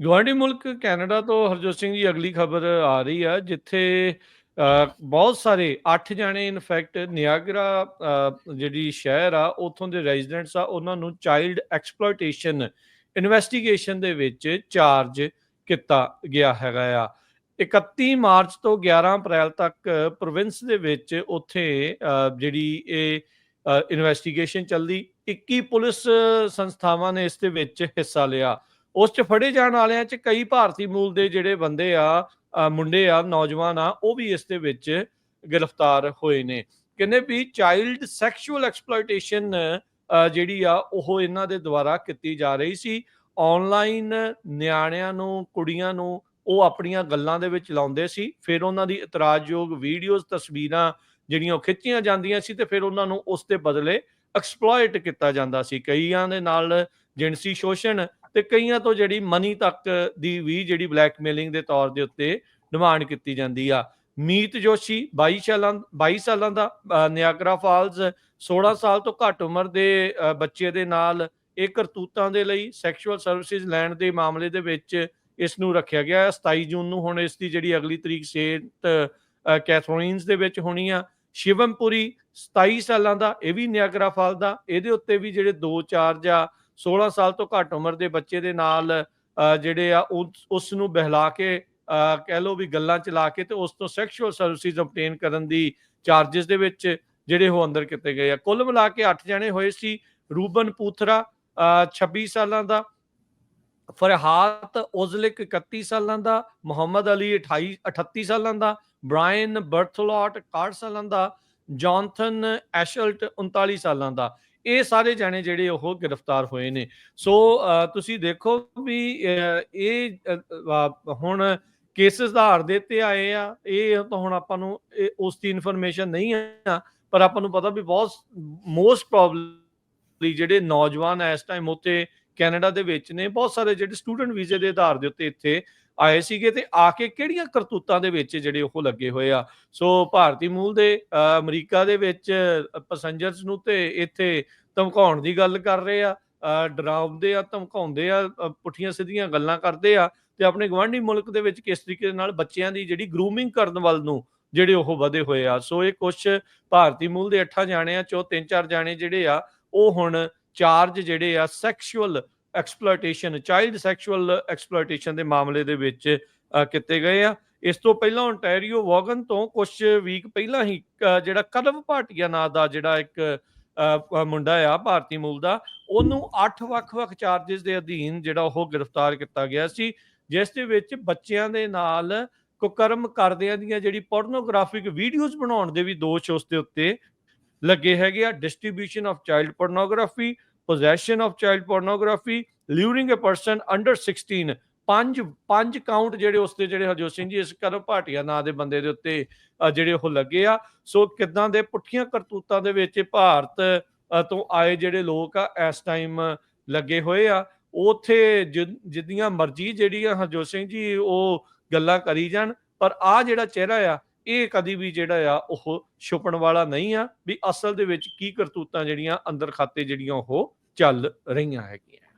ਗੁਆਂਢੀ ਮੁਲਕ ਕੈਨੇਡਾ ਤੋਂ ਹਰਜੋਤ ਸਿੰਘ ਜੀ, ਅਗਲੀ ਖਬਰ ਆ ਰਹੀ ਆ, ਜਿੱਥੇ ਬਹੁਤ ਸਾਰੇ 8 ਜਾਣੇ ਇਨਫੈਕਟ ਨਿਆਗਰਾ ਜਿਹੜੀ ਸ਼ਹਿਰ ਆ, ਉਥੋਂ ਦੇ ਰੈਜ਼ੀਡੈਂਟਸ ਆ, ਉਹਨਾਂ ਨੂੰ ਚਾਈਲਡ ਐਕਸਪਲੋਇਟੇਸ਼ਨ ਇਨਵੈਸਟੀਗੇਸ਼ਨ ਦੇ ਵਿੱਚ ਚਾਰਜ ਕੀਤਾ ਗਿਆ ਹੈਗਾ ਆ। 31 ਮਾਰਚ ਤੋਂ 11 ਅਪ੍ਰੈਲ ਤੱਕ ਪ੍ਰੋਵਿੰਸ ਦੇ ਵਿੱਚ ਉੱਥੇ ਜਿਹੜੀ ਇਹ ਇਨਵੈਸਟੀਗੇਸ਼ਨ ਚੱਲਦੀ 21 ਪੁਲਿਸ ਸੰਸਥਾਵਾਂ ਨੇ ਇਸ ਦੇ ਵਿੱਚ ਹਿੱਸਾ ਲਿਆ। ਉਸ 'ਚ ਫੜੇ ਜਾਣ ਵਾਲਿਆਂ 'ਚ ਕਈ ਭਾਰਤੀ ਮੂਲ ਦੇ ਜਿਹੜੇ ਬੰਦੇ ਆ ਮੁੰਡੇ ਆ, ਨੌਜਵਾਨ ਆ, ਉਹ ਵੀ ਇਸ ਦੇ ਵਿੱਚ ਗ੍ਰਿਫਤਾਰ ਹੋਏ ਨੇ। ਕਹਿੰਦੇ ਵੀ ਚਾਈਲਡ ਸੈਕਸ਼ੂਅਲ ਐਕਸਪਲੋਇਟੇਸ਼ਨ ਜਿਹੜੀ ਆ, ਉਹ ਇਹਨਾਂ ਦੇ ਦੁਆਰਾ ਕੀਤੀ ਜਾ ਰਹੀ ਸੀ। ਆਨਲਾਈਨ ਨਿਆਣਿਆਂ ਨੂੰ, ਕੁੜੀਆਂ ਨੂੰ ਉਹ ਆਪਣੀਆਂ ਗੱਲਾਂ ਦੇ ਵਿੱਚ ਲਾਉਂਦੇ ਸੀ। ਫਿਰ ਉਹਨਾਂ ਦੀ ਇਤਰਾਜ਼ਯੋਗ ਵੀਡੀਓਜ਼ ਤਸਵੀਰਾਂ ਜਿਹੜੀਆਂ ਉਹ ਖਿੱਚੀਆਂ ਜਾਂਦੀਆਂ ਸੀ ਤੇ ਫਿਰ ਉਹਨਾਂ ਨੂੰ ਉਸ ਦੇ ਬਦਲੇ ਐਕਸਪਲੋਇਟ ਕੀਤਾ ਜਾਂਦਾ ਸੀ। ਕਈਆਂ ਦੇ ਨਾਲ ਜਿਨਸੀ ਸ਼ੋਸ਼ਣ ਤੇ ਕਈਆਂ ਤੋਂ ਜਿਹੜੀ ਮਨੀ ਤੱਕ ਦੀ ਵੀ ਜਿਹੜੀ ਬਲੈਕਮੇਲਿੰਗ ਦੇ ਤੌਰ ਦੇ ਉੱਤੇ ਡਿਮਾਂਡ ਕੀਤੀ ਜਾਂਦੀ ਆ। ਮੀਤ ਜੋਸ਼ੀ 22 ਸਾਲਾਂ 22 ਸਾਲਾਂ ਦਾ ਨਿਆਗਰਾ ਫਾਲਸ 16 ਸਾਲ ਤੋਂ ਘੱਟ ਉਮਰ ਦੇ ਬੱਚੇ ਦੇ ਨਾਲ ਇਹ ਕਰਤੂਤਾਂ ਦੇ ਲਈ ਸੈਕਸ਼ੂਅਲ ਸਰਵਿਸਿਜ਼ ਲੈਣ ਦੇ ਮਾਮਲੇ ਦੇ ਵਿੱਚ ਇਸ ਨੂੰ ਰੱਖਿਆ ਗਿਆ ਹੈ। 27 ਜੂਨ ਨੂੰ ਹੁਣ ਇਸ ਦੀ ਜਿਹੜੀ ਅਗਲੀ ਤਰੀਕ ਸੇਂਟ ਅ, ਕੈਥਰੀਨਸ ਦੇ ਵਿੱਚ ਹੋਣੀ ਆ। ਸ਼ਿਵਮਪੁਰੀ 27 ਸਾਲਾਂ ਦਾ ਇਹ ਵੀ ਨਿਆਗਰਾ ਫਾਲ ਦਾ ਇਹਦੇ ਉੱਤੇ ਵੀ ਜਿਹੜੇ 2 4 ਜਾਂ 16 ਸਾਲ ਤੋਂ ਘੱਟ ਉਮਰ ਦੇ ਬੱਚੇ ਦੇ ਨਾਲ ਅ, ਜਿਹੜੇ ਆ ਉਸ ਨੂੰ ਬਹਿਲਾ ਕੇ ਅ, ਕਹਿ ਲਓ ਵੀ ਗੱਲਾਂ ਚਲਾ ਕੇ ਤੇ ਉਸ ਤੋਂ ਸੈਕਸ਼ੂਅਲ ਸਰਵਿਸਿਜ਼ ਆਬਟੇਨ ਕਰਨ ਦੀ ਚਾਰजेस ਦੇ ਵਿੱਚ ਜਿਹੜੇ ਉਹ ਅੰਦਰ ਕੀਤੇ ਗਏ ਆ। ਕੁੱਲ ਮਿਲਾ ਕੇ 8 ਜਣੇ ਹੋਏ ਸੀ ਰੂਬਨ ਪੂਥਰਾ ਅ, 26 ਸਾਲਾਂ ਦਾ ਫਰਹਾਤ ਉਜ਼ਲਿਕ 31 ਸਾਲਾਂ ਦਾ ਮੁਹੰਮਦ ਅਲੀ 28 38 ਸਾਲਾਂ ਦਾ ਬ੍ਰਾਇਨ ਬਰਥਲੋਟ 61 ਸਾਲਾਂ ਦਾ ਜੌਨਥਨ ਐਸ਼ਲਟ 39 ਸਾਲਾਂ ਦਾ। ਇਹ ਸਾਰੇ ਜਾਣੇ ਜਿਹੜੇ ਉਹ ਗ੍ਰਿਫਤਾਰ ਹੋਏ ਨੇ। ਸੋ ਤੁਸੀਂ ਦੇਖੋ ਵੀ ਇਹ ਹੁਣ ਕੇਸਸ ਦਾ ਆਧਾਰ ਦੇ ਤੇ ਆਏ ਆ। ਇਹ ਤਾਂ ਹੁਣ ਆਪਾਂ ਨੂੰ, ਇਹ, ਉਸ ਦੀ ਇਨਫੋਰਮੇਸ਼ਨ ਨਹੀਂ ਆ, ਪਰ ਆਪਾਂ ਨੂੰ ਪਤਾ ਵੀ ਬਹੁਤ ਮੋਸਟ ਪ੍ਰੋਬਬਲੀ ਜਿਹੜੇ ਨੌਜਵਾਨ ਇਸ ਟਾਈਮ ਉੱਤੇ ਕੈਨੇਡਾ ਦੇ ਵਿੱਚ ਨੇ, ਬਹੁਤ ਸਾਰੇ ਜਿਹੜੇ ਸਟੂਡੈਂਟ ਵੀਜ਼ੇ ਦੇ ਆਧਾਰ ਦੇ ਉੱਤੇ ਇੱਥੇ ਆਏ ਸੀਗੇ ਤੇ ਆ ਕੇ ਕਿਹੜੀਆਂ ਕਰਤੂਤਾਂ ਦੇ ਵਿੱਚ ਜਿਹੜੇ ਉਹ ਲੱਗੇ ਹੋਏ ਆ? ਸੋ ਭਾਰਤੀ ਮੂਲ ਦੇ ਅ, ਅਮਰੀਕਾ ਦੇ ਵਿੱਚ ਪੈਸੰਜਰਸ ਨੂੰ ਤੇ ਇੱਥੇ ਧਮਕਾਉਣ ਦੀ ਗੱਲ ਕਰ ਰਹੇ ਆ। ਡਰਾਉਂਦੇ ਆ ਧਮਕਾਉਂਦੇ ਆ ਪੁੱਠੀਆਂ ਸਿੱਧੀਆਂ ਗੱਲਾਂ ਕਰਦੇ ਆ ਤੇ ਆਪਣੇ ਗਵਾਂਢੀ ਮੁਲਕ ਦੇ ਵਿੱਚ ਕਿਸ ਤਰੀਕੇ ਦੇ ਨਾਲ ਬੱਚਿਆਂ ਦੀ ਜਿਹੜੀ ਗਰੂਮਿੰਗ ਕਰਨ ਵੱਲ ਨੂੰ ਜਿਹੜੇ ਉਹ ਵਧੇ ਹੋਏ ਆ। ਸੋ ਇਹ ਕੁਝ ਭਾਰਤੀ ਮੂਲ ਦੇ 8 ਜਾਣੇ ਆ ਚੋ 3-4 ਜਾਣੇ ਜਿਹੜੇ ਆ ਉਹ ਹੁਣ ਚਾਰਜ ਜਿਹੜੇ ਆ sexual exploitation child sexual exploitation ਦੇ ਮਾਮਲੇ ਦੇ ਵਿੱਚ ਕੀਤੇ ਗਏ ਆ। ਇਸ ਤੋਂ ਪਹਿਲਾਂ ਓਨਟਾਰੀਓ ਵੋਗਨ ਤੋਂ ਕੁਝ ਵੀਕ ਪਹਿਲਾਂ ਹੀ ਜਿਹੜਾ ਕਲਵ ਭਾਟੀਆ ਨਾਂ ਦਾ ਜਿਹੜਾ ਇੱਕ ਮੁੰਡਾ ਆ ਭਾਰਤੀ ਮੂਲ ਦਾ, ਉਹਨੂੰ 8 ਵੱਖ-ਵੱਖ ਚਾਰजेस ਦੇ ਅਧੀਨ ਜਿਹੜਾ ਉਹ ਗ੍ਰਿਫਤਾਰ ਕੀਤਾ ਗਿਆ ਸੀ, ਜਿਸ ਦੇ ਵਿੱਚ ਬੱਚਿਆਂ ਦੇ ਨਾਲ ਕੁਕਰਮ ਕਰਦਿਆਂ ਦੀਆਂ ਜਿਹੜੀ ਪੋਰਨੋਗ੍ਰਾਫਿਕ ਵੀਡੀਓਜ਼ ਬਣਾਉਣ ਦੇ ਵੀ ਦੋਸ਼ ਉਸ ਦੇ ਉੱਤੇ ਲੱਗੇ ਹੈਗੇ ਆ। Distribution of child pornography possession of child pornography, luring a person under 16 ਪੰਜ ਪੰਜ ਕਾਊਂਟ ਜਿਹੜੇ ਉਸ ਤੇ ਜਿਹੜੇ ਹਰਜੋਤ ਸਿੰਘ ਜੀ, ਇਸ ਕਰੋ ਭਾਟੀਆ ਨਾਂ ਦੇ ਬੰਦੇ ਦੇ ਉੱਤੇ ਜਿਹੜੇ ਉਹ ਲੱਗੇ ਆ। ਸੋ ਕਿਦਾਂ ਦੇ ਪੁੱਠੀਆਂ ਕਰਤੂਤਾਂ ਦੇ ਵਿੱਚ ਭਾਰਤ ਤੋਂ ਆਏ ਜਿਹੜੇ ਲੋਕ ਆ, ਇਸ ਟਾਈਮ ਲੱਗੇ ਹੋਏ ਆ। ਉਥੇ ਜਿੱਦੀਆਂ ਮਰਜ਼ੀ ਜਿਹੜੀਆਂ ਹਰਜੋਤ ਸਿੰਘ ਜੀ ਉਹ ਗੱਲਾਂ ਕਰੀ ਜਾਣ, ਪਰ ਆ ਜਿਹੜਾ ਚਿਹਰਾ ਆ ਇਹ ਕਦੀ ਵੀ ਜਿਹੜਾ ਆ ਉਹ ਛੁਪਣ ਵਾਲਾ ਨਹੀਂ ਆ ਵੀ ਅਸਲ ਦੇ ਵਿੱਚ ਕੀ ਕਰਤੂਤਾਂ ਜਿਹੜੀਆਂ ਅੰਦਰ ਖਾਤੇ ਜਿਹੜੀਆਂ ਉਹ ਚੱਲ ਰਹੀਆਂ ਹੈਗੀਆਂ।